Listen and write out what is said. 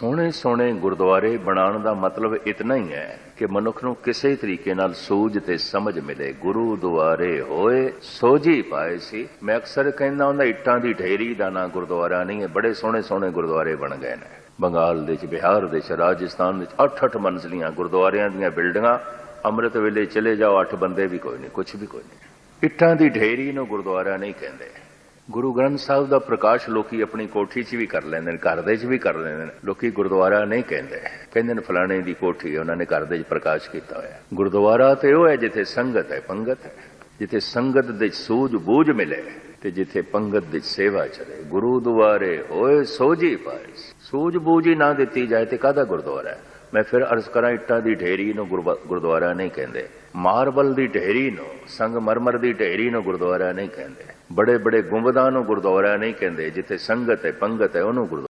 ਸੋਹਣੇ ਸੋਹਣੇ ਗੁਰਦੁਆਰੇ ਬਣਾਉਣ ਦਾ ਮਤਲਬ ਇਤਨਾ ਹੀ ਹੈ ਕਿ ਮਨੁੱਖ ਨੂੰ ਕਿਸੇ ਤਰੀਕੇ ਨਾਲ ਸੂਝ ਤੇ ਸਮਝ ਮਿਲੇ। ਗੁਰੂ ਦੁਆਰੇ ਹੋਏ, ਸੋਝੀ ਪਾਏ ਸੀ। ਮੈਂ ਅਕਸਰ ਕਹਿੰਦਾ ਹੁੰਦਾ, ਇੱਟਾਂ ਦੀ ਢੇਰੀ ਦਾ ਨਾਂ ਗੁਰਦੁਆਰਾ ਨਹੀਂ ਹੈ, ਬੜੇ ਸੋਹਣੇ ਸੋਹਣੇ ਗੁਰਦੁਆਰੇ ਬਣ ਗਏ ਨੇ। ਬੰਗਾਲ ਦੇ ਵਿੱਚ, ਬਿਹਾਰ ਦੇ ਵਿੱਚ, ਰਾਜਸਥਾਨ ਵਿੱਚ 8-8 ਮੰਜ਼ਲੀਆਂ ਗੁਰਦੁਆਰਿਆਂ ਦੀਆਂ ਬਿਲਡਿੰਗਾਂ, ਅੰਮ੍ਰਿਤ ਵੇਲੇ ਚਲੇ ਜਾਓ 8 ਬੰਦੇ ਵੀ ਕੋਈ ਨਹੀਂ ਕੁਝ ਵੀ ਕੋਈ ਨਹੀਂ। ਇੱਟਾਂ ਦੀ ਢੇਰੀ ਨੂੰ ਗੁਰਦੁਆਰਾ ਨਹੀਂ ਕਹਿੰਦੇ। ਗੁਰੂ ਗ੍ਰੰਥ ਸਾਹਿਬ ਦਾ ਪ੍ਰਕਾਸ਼ ਲੋਕੀ ਆਪਣੀ ਕੋਠੀ 'ਚ ਵੀ ਕਰ ਲੈਂਦੇ ਨੇ, ਘਰ ਦੇ 'ਚ ਵੀ ਕਰ ਲੈਂਦੇ ਨੇ। ਲੋਕੀ ਗੁਰਦੁਆਰਾ ਨਹੀਂ ਕਹਿੰਦੇ। ਕਹਿੰਦੇ ਨੇ ਫਲਾਣੇ ਦੀ ਕੋਠੀ ਹੈ, ਉਹਨਾਂ ਨੇ ਘਰ ਦੇ 'ਚ ਪ੍ਰਕਾਸ਼ ਕੀਤਾ ਹੋਇਆ। ਗੁਰਦੁਆਰਾ ਤੇ ਉਹ ਹੈ ਜਿੱਥੇ ਸੰਗਤ ਹੈ, ਪੰਗਤ ਹੈ। ਜਿੱਥੇ ਸੰਗਤ ਦੇ ਸੂਝ ਬੂਝ ਮਿਲੇ ਤੇ ਜਿੱਥੇ ਪੰਗਤ ਦੀ ਸੇਵਾ ਚਲੇ। ਗੁਰੂ ਦੁਆਰੇ ਹੋਏ ਸੋਝੀ ਪਾਏ। ਸੂਝ ਬੂਝ ਹੀ ਨਾ ਦਿੱਤੀ ਜਾਏ ਤੇ ਕਾਹਦਾ ਗੁਰਦੁਆਰਾ ਹੈ? ਮੈਂ ਫਿਰ ਅਰਜ਼ ਕਰਾਂ ਇੱਟਾਂ ਦੀ ਢੇਰੀ ਨੂੰ ਗੁਰਦੁਆਰਾ ਨਹੀਂ ਕਹਿੰਦੇ। ਮਾਰਬਲ ਦੀ ਢੇਰੀ ਨੂੰ, ਸੰਗਮਰਮਰ ਦੀ ਢੇਰੀ ਨੂੰ ਗੁਰਦੁਆਰਾ ਨਹੀਂ ਕਹਿੰਦੇ। ਬੜੇ ਬੜੇ ਗੁੰਬਦਾਂ ਨੂੰ ਗੁਰਦੁਆਰਾ ਨਹੀਂ ਕਹਿੰਦੇ, ਜਿੱਥੇ ਸੰਗਤ ਹੈ, ਪੰਗਤ ਹੈ, ਉਹਨੂੰ ਗੁਰਦੁਆਰਾ